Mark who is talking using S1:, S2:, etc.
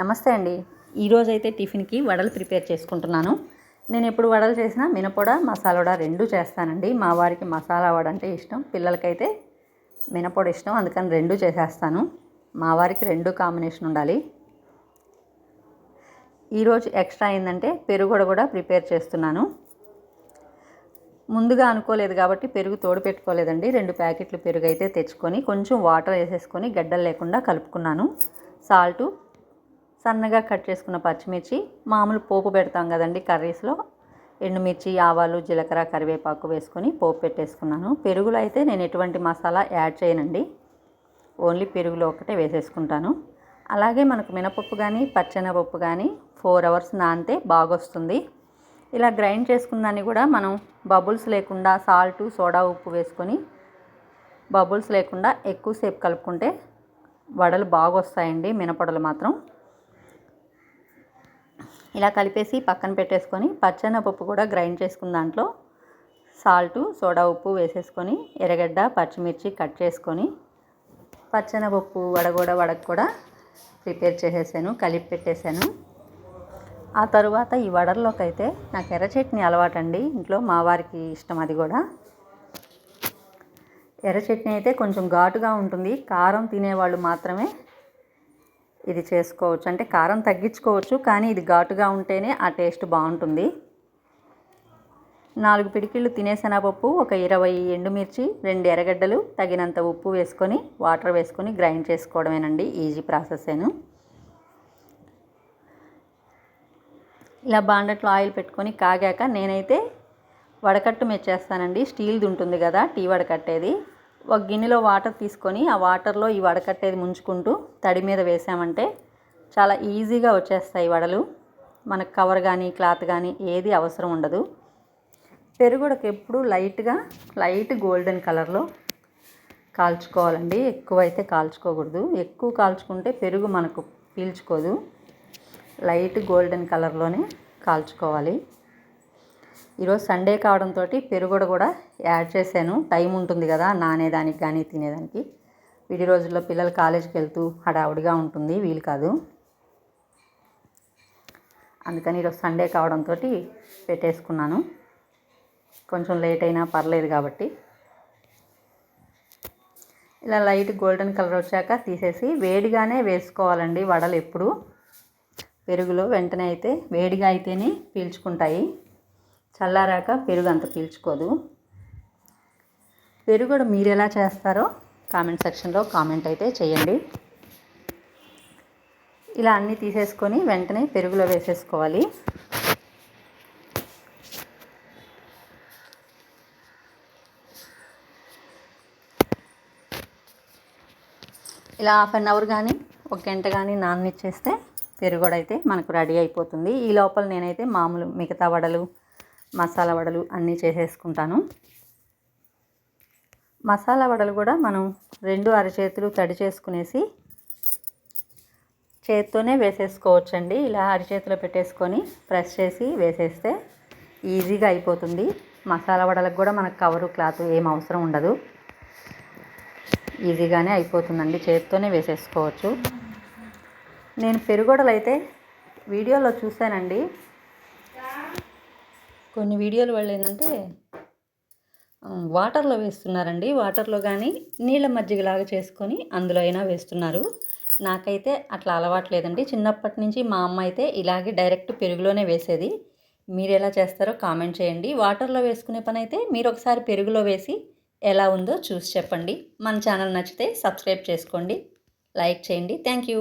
S1: నమస్తే అండి. ఈరోజు అయితే టిఫిన్కి వడలు ప్రిపేర్ చేసుకుంటున్నాను. నేను ఎప్పుడు వడలు చేసినా మినపొడ మసాలా వడ రెండు చేస్తానండి. మా వారికి మసాలా వడ అంటే ఇష్టం. పిల్లలకైతే మినపొడ ఇష్టం. అందుకని రెండు చేసేస్తాను. మా వారికి రెండు కాంబినేషన్ ఉండాలి. ఈరోజు ఎక్స్ట్రా అయిందంటే పెరుగు కూడా ప్రిపేర్ చేస్తున్నాను. ముందుగా అనుకోలేదు కాబట్టి పెరుగు తోడు పెట్టుకోలేదండి. రెండు ప్యాకెట్లు పెరుగు అయితే తెచ్చుకొని కొంచెం వాటర్ వేసేసుకొని గడ్డలు లేకుండా కలుపుకున్నాను. సాల్టు సన్నగా కట్ చేసుకున్న పచ్చిమిర్చి మామూలు పోపు పెడతాం కదండి కర్రీస్లో. ఎండుమిర్చి ఆవాలు జీలకర్ర కరివేపాకు వేసుకొని పోపు పెట్టేసుకున్నాను. పెరుగులో అయితే నేను ఎటువంటి మసాలా యాడ్ చేయనండి. ఓన్లీ పెరుగులో ఒకటే వేసేసుకుంటాను. అలాగే మనకు మినపప్పు కానీ పచ్చెనపప్పు కానీ ఫోర్ అవర్స్ నానితే బాగొస్తుంది. ఇలా గ్రైండ్ చేసుకున్న దాన్ని కూడా మనం బబుల్స్ లేకుండా సాల్ట్ సోడా ఉప్పు వేసుకొని బబుల్స్ లేకుండా ఎక్కువసేపు కలుపుకుంటే వడలు బాగా వస్తాయండి మినపడలు మాత్రం. ఇలా కలిపేసి పక్కన పెట్టేసుకొని పచ్చెనపప్పు కూడా గ్రైండ్ చేసుకున్న దాంట్లో సాల్టు సోడా ఉప్పు వేసేసుకొని ఎర్రగడ్డ పచ్చిమిర్చి కట్ చేసుకొని పచ్చెనపప్పు వడగూడ వడకు కూడా ప్రిపేర్ చేసేసాను కలిపి పెట్టేశాను ఆ తరువాత ఈ వడల్లోకి అయితే నాకు ఎర్ర చట్నీ అలవాటండి. ఇంట్లో మా వారికి ఇష్టం అది కూడా. ఎర్ర చట్నీ అయితే కొంచెం ఘాటుగా ఉంటుంది. కారం తినేవాళ్ళు మాత్రమే ఇది చేసుకోవచ్చు. అంటే కారం తగ్గించుకోవచ్చు కానీ ఇది ఘాటుగా ఉంటేనే ఆ టేస్ట్ బాగుంటుంది. నాలుగు పిడికిళ్ళు తినేసెనపప్పు ఒక ఇరవై ఎండుమిర్చి రెండు ఎర్రగడ్డలు తగినంత ఉప్పు వేసుకొని వాటర్ వేసుకొని గ్రైండ్ చేసుకోవడమేనండి ఈజీ ప్రాసెస్ను. ఇలా బాండట్లో ఆయిల్ పెట్టుకొని కాగాక నేనైతే వడకట్టు మెచ్చేస్తానండి. స్టీల్ది ఉంటుంది కదా టీ వడకట్టేది. ఒక గిన్నెలో వాటర్ తీసుకొని ఆ వాటర్లో ఈ వడకట్టేది ముంచుకుంటూ తడి మీద వేసామంటే చాలా ఈజీగా వచ్చేస్తాయి వడలు. మనకు కవర్ కానీ క్లాత్ కానీ ఏది అవసరం ఉండదు. పెరుగుడకు ఎప్పుడు లైట్గా లైట్ గోల్డెన్ కలర్లో కాల్చుకోవాలండి. ఎక్కువ అయితే కాల్చుకోకూడదు. ఎక్కువ కాల్చుకుంటే పెరుగు మనకు పీల్చుకోదు. లైట్ గోల్డెన్ కలర్లోనే కాల్చుకోవాలి. ఈరోజు సండే కావడంతో పెరుగు కూడా యాడ్ చేశాను. టైం ఉంటుంది కదా నానేదానికి కానీ తినేదానికి. వీటి రోజుల్లో పిల్లలు కాలేజీకి వెళ్తూ హడావుడిగా ఉంటుంది వీలు కాదు. అందుకని ఈరోజు సండే కావడంతో పెట్టేసుకున్నాను. కొంచెం లేట్ అయినా పర్లేదు కాబట్టి. ఇలా లైట్ గోల్డెన్ కలర్ వచ్చాక తీసేసి వేడిగానే వేసుకోవాలండి వడలు ఎప్పుడు. పెరుగులో వెంటనే అయితే వేడిగా అయితేనే పీల్చుకుంటాయి. చల్లారాక పెరుగు అంత పీల్చుకోదు. పెరుగు కూడా మీరు ఎలా చేస్తారో కామెంట్ సెక్షన్లో కామెంట్ అయితే చేయండి. ఇలా అన్నీ తీసేసుకొని వెంటనే పెరుగులో వేసేసుకోవాలి. ఇలా హాఫ్ అన్ అవర్ కానీ ఒక గంట కానీ నాననిచ్చేస్తే కూడా అయితే మనకు రెడీ అయిపోతుంది. ఈ లోపల నేనైతే మామూలు మిగతా వడలు మసాలా వడలు అన్నీ చేసేసుకుంటాను. మసాలా వడలు కూడా మనం రెండు అరచేతులు తడి చేసుకునేసి చేత్తోనే వేసేసుకోవచ్చండి. ఇలా అరిచేతిలో పెట్టేసుకొని ప్రెస్ చేసి వేసేస్తే ఈజీగా అయిపోతుంది. మసాలా వడలకు కూడా మనకు కవరు క్లాత్ ఏం అవసరం ఉండదు. ఈజీగానే అయిపోతుందండి. చేత్తోనే వేసేసుకోవచ్చు. నేను పెరుగొడలు అయితే వీడియోలో చూశానండి. కొన్ని వీడియోలు వాళ్ళు ఏంటంటే వాటర్లో వేస్తున్నారండి. వాటర్లో కానీ నీళ్ళ మజ్జిగలాగా చేసుకొని అందులో అయినా వేస్తున్నారు. నాకైతే అట్లా అలవాట్లేదండి చిన్నప్పటి నుంచి మా అమ్మ అయితే ఇలాగే డైరెక్ట్ పెరుగులోనే వేసేది. మీరు ఎలా చేస్తారో కామెంట్ చేయండి. వాటర్లో వేసుకునే పని అయితే మీరు ఒకసారి పెరుగులో వేసి ఎలా ఉందో చూసి చెప్పండి. మన ఛానల్ నచ్చితే సబ్స్క్రైబ్ చేసుకోండి. లైక్ చేయండి. Thank you.